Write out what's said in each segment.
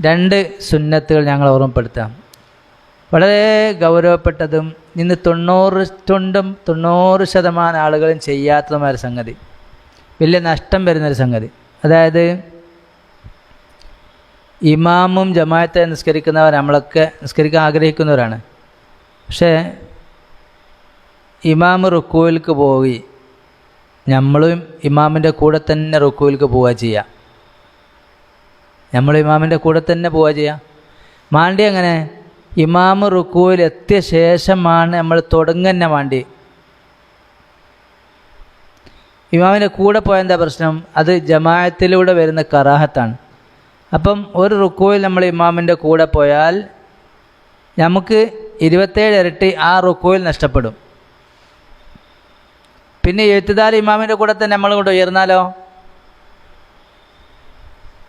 രണ്ട് സുന്നത്തുകൾ ഞങ്ങൾ ഓർമ്മപ്പെടുത്താം. വളരെ ഗൗരവപ്പെട്ടതും ഇന്ന് തൊണ്ണൂറ് തൊണ്ടും തൊണ്ണൂറ് ശതമാനം ആളുകളും ചെയ്യാത്തതുമായ സംഗതി. വലിയ നഷ്ടം വരുന്നൊരു സംഗതി. അതായത് ഇമാമും ജമായത്തെ നിസ്കരിക്കുന്നവർ നമ്മളൊക്കെ നിസ്കരിക്കാൻ ആഗ്രഹിക്കുന്നവരാണ്. പക്ഷേ ഇമാമ് റുക്കുവിലേക്ക് പോയി നമ്മളും ഇമാമിന്റെ കൂടെ തന്നെ റുക്കുവിലേക്ക് പോവുക ചെയ്യുക നമ്മൾ ഇമാമിന്റെ കൂടെ തന്നെ പോവുക ചെയ്യാം. മാണ്ടി അങ്ങനെ ഇമാമ് റുക്കുവിൽ എത്തിയ ശേഷമാണ് നമ്മൾ തുടങ്ങുന്ന മാണ്ടി. ഇമാമിന്റെ കൂടെ പോയ എന്താ പ്രശ്നം? അത് ജമാഅത്തിലൂടെ വരുന്ന കറാഹത്താണ്. അപ്പം ഒരു റുക്കുവിൽ നമ്മൾ ഇമാമിന്റെ കൂടെ പോയാൽ നമുക്ക് ഇരുപത്തേഴ് ഇരട്ടി ആ റുക്കുവിൽ നഷ്ടപ്പെടും. പിന്നെ എഴുത്തുദാൽ ഇമാമിന്റെ കൂടെ തന്നെ നമ്മൾ കൊണ്ട് ഉയർന്നാലോ?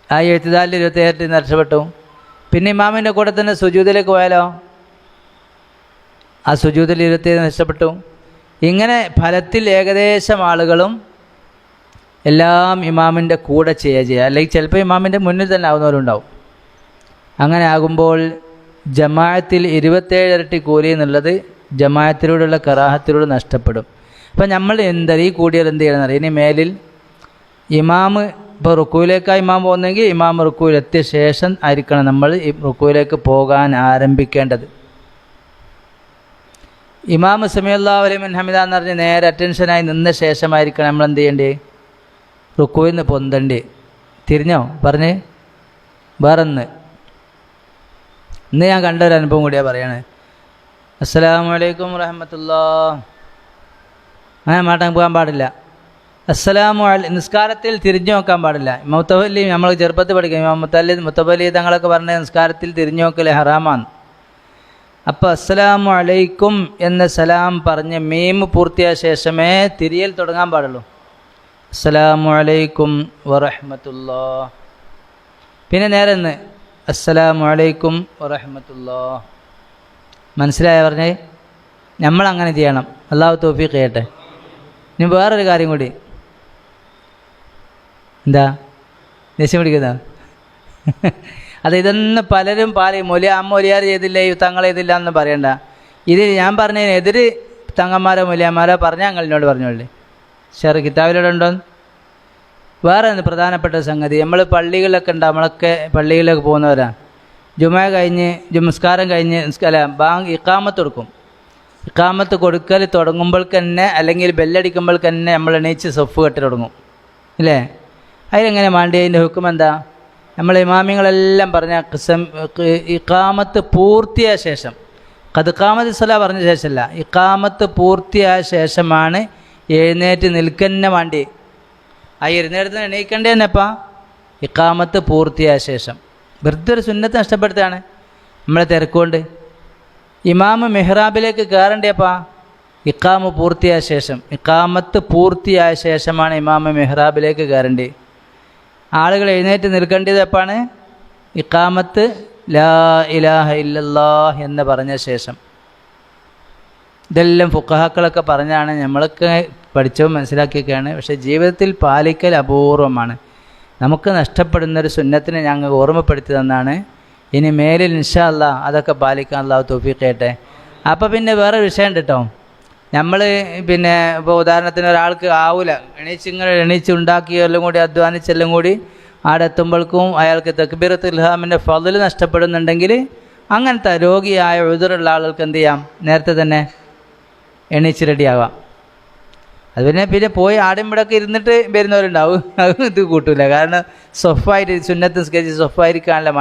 ആ എഴുത്തുദാരിൽ ഇരുപത്തേഴ് നിന്ന് രക്ഷപ്പെട്ടു. പിന്നെ ഇമാമിന്റെ കൂടെ തന്നെ സുജൂതിലേക്ക് പോയാലോ? ആ സുജൂതിൽ ഇരുപത്തേഴ് നഷ്ടപ്പെട്ടു ഇങ്ങനെ ഫലത്തിൽ ഏകദേശം ആളുകളും എല്ലാം ഇമാമിന്റെ കൂടെ ചെയ്യുക ചെയ്യുക. അല്ലെങ്കിൽ ചിലപ്പോൾ ഇമാമിന്റെ മുന്നിൽ തന്നെ ആവുന്നവരുണ്ടാവും. അങ്ങനെ ആകുമ്പോൾ ജമാഅത്തിൽ ഇരുപത്തേഴ് ഇരട്ടി കൂലി എന്നുള്ളത് ജമാഅത്തിലൂടെയുള്ള കറാഹത്തിലൂടെ നഷ്ടപ്പെടും. അപ്പം നമ്മൾ എന്താ ഈ കൂടിയാൽ എന്ത് ചെയ്യണമെന്നറിയാം ഇനി മേലിൽ ഇമാമ് ഇപ്പോൾ റുക്കുവിലേക്കാണ് ഇമാം പോകുന്നെങ്കിൽ ഇമാം റുക്കുവിലെത്തിയ ശേഷം ആയിരിക്കണം നമ്മൾ ഈ റുക്കുവിലേക്ക് പോകാൻ ആരംഭിക്കേണ്ടത്. ഇമാം സമയല്ലാ അലിമൻ ഹമിദ എന്ന് പറഞ്ഞ് നേരെ അറ്റൻഷനായി നിന്ന ശേഷമായിരിക്കണം നമ്മൾ എന്ത് ചെയ്യേണ്ടേ റുക്കുവിൽ നിന്ന് പൊന്തണ്ടേ. തിരിഞ്ഞോ? പറഞ്ഞ്? വേറൊന്ന്. ഇന്ന് ഞാൻ കണ്ട ഒരു അനുഭവം കൂടിയാണ് പറയണേ. അസ്സലാമു അലൈക്കും വാഹമത്തല്ലാ അങ്ങനെ മാട്ടാൻ പോകാൻ പാടില്ല. അസ്സലാമു അലൈ നിസ്കാരത്തിൽ തിരിഞ്ഞു നോക്കാൻ പാടില്ല. മുത്തവല്ലി നമ്മൾ ചെറുപ്പത്തിൽ പഠിക്കും. മുത്തല്ലി മുത്തബലി തങ്ങളൊക്കെ പറഞ്ഞ നിസ്കാരത്തിൽ തിരിഞ്ഞു നോക്കൽ ഹറാമാണ്. അപ്പോൾ അസ്സലാമു അലൈക്കും എന്ന സലാം പറഞ്ഞ് മീം പൂർത്തിയായ ശേഷമേ തിരിയൽ തുടങ്ങാൻ പാടുള്ളൂ. അസ്സലാമു അലൈക്കും വറഹമത്തുല്ലാ പിന്നെ നേരെ ഒന്ന് അസ്സലാമു അലൈക്കും വറഹമത്തുല്ലാ മനസ്സിലായ പറഞ്ഞേ? നമ്മൾ അങ്ങനെ ചെയ്യണം. അള്ളാഹു തോഫി കേട്ടെ ഇനി വേറൊരു കാര്യം കൂടി. എന്താ? ദേഷ്യം പിടിക്കുന്ന? അത് ഇതൊന്നും പലരും പറയും ആ മൊലിയാർ ചെയ്തില്ല തങ്ങൾ ചെയ്തില്ല എന്ന് പറയണ്ട. ഇത് ഞാൻ പറഞ്ഞതിന് എതിര് തങ്ങന്മാരോ മൊലിയന്മാരോ പറഞ്ഞ ഞങ്ങളിനോട് പറഞ്ഞോളേ. ഷെറ് കിതാബിലൂടെ വേറെ പ്രധാനപ്പെട്ട സംഗതി നമ്മൾ പള്ളികളിലൊക്കെ ഉണ്ട് നമ്മളൊക്കെ പള്ളികളിലൊക്കെ പോകുന്നവരാ. ജുമ കഴിഞ്ഞ് ജുമസ്കാരം കഴിഞ്ഞ് അല്ല ബാങ്ക് ഇക്കാമത്ത് കൊടുക്കും. ഇക്കാമത്ത് കൊടുക്കൽ തുടങ്ങുമ്പോൾ തന്നെ അല്ലെങ്കിൽ ബെല്ലടിക്കുമ്പോൾ തന്നെ നമ്മൾ എണീച്ച് സൊഫ് കെട്ടി തുടങ്ങും. ഇല്ലേ? അതിലെങ്ങനെ മാണ്ടി? അതിന്റെ ഹുക്കും എന്താ നമ്മൾ ഇമാമിങ്ങളെല്ലാം പറഞ്ഞ കിസം ഇക്കാമത്ത് പൂർത്തിയായ ശേഷം കതുക്കാമത്ത് സല പറഞ്ഞ ശേഷമല്ല ഇക്കാമത്ത് പൂർത്തിയായ ശേഷമാണ് എഴുന്നേറ്റ് നിൽക്കന്നെ വേണ്ടി ആ എഴുന്നേറ്റ് എണീക്കേണ്ടത് തന്നെപ്പാ ഇക്കാമത്ത് പൂർത്തിയായ ശേഷം. വെറുതെ ഒരു സുന്നത്ത് നഷ്ടപ്പെടുത്തുകയാണ് നമ്മളെ തിരക്കുകൊണ്ട്. ഇമാമ് മെഹ്റാബിലേക്ക് കയറണ്ടേപ്പാ? ഇക്കാമ് പൂർത്തിയായ ശേഷം. ഇക്കാമത്ത് പൂർത്തിയായ ശേഷമാണ് ഇമാമ് മെഹ്റാബിലേക്ക് കയറേണ്ടത് ആളുകൾ എഴുന്നേറ്റ് നിൽക്കേണ്ടത് എപ്പാണ്? ഇക്കാമത്ത് ലാ ഇലാഹ ഇല്ലല്ലാ എന്ന് പറഞ്ഞ ശേഷം. ഇതെല്ലാം ഫുക്കഹാക്കളൊക്കെ പറഞ്ഞാണ് നമ്മളൊക്കെ പഠിച്ചവും മനസ്സിലാക്കിയൊക്കെയാണ്. പക്ഷേ ജീവിതത്തിൽ പാലിക്കൽ അപൂർവമാണ്. നമുക്ക് നഷ്ടപ്പെടുന്നൊരു സുന്നത്തിനെ ഞങ്ങൾ ഓർമ്മപ്പെടുത്തി തന്നാണ്. ഇനി മേലിൽ ഇൻഷാ അല്ല അതൊക്കെ പാലിക്കാൻ അല്ലാഹു തൗഫീഖ് ചെയ്യട്ടെ. അപ്പോൾ പിന്നെ വേറെ വിഷയം ഉണ്ട് കേട്ടോ നമ്മൾ പിന്നെ ഇപ്പോൾ ഉദാഹരണത്തിന് ഒരാൾക്ക് ആവൂല. എണീച്ചിങ്ങനെ എണീച്ച് ഉണ്ടാക്കിയെല്ലാം കൂടി അധ്വാനിച്ചെല്ലാം കൂടി അവിടെ എത്തുമ്പോഴേക്കും അയാൾക്ക് തക്ബീറത്ത് ഇൽഹാമിന്റെ ഫതിൽ നഷ്ടപ്പെടുന്നുണ്ടെങ്കിൽ അങ്ങനത്തെ രോഗിയായ എഴുതുള്ള ആളുകൾക്ക് എന്ത് ചെയ്യാം? നേരത്തെ തന്നെ എണീച്ച് റെഡിയാവാം. അത് പിന്നെ പിന്നെ പോയി ആടും ഇവിടെയൊക്കെ ഇരുന്നിട്ട് വരുന്നവരുണ്ടാവും. അത് ഇത് കൂട്ടൂല. കാരണം സൊഫായിട്ട് സുന്നത്ത് സ്കെച്ച് സൊഫായിരിക്കാനുള്ള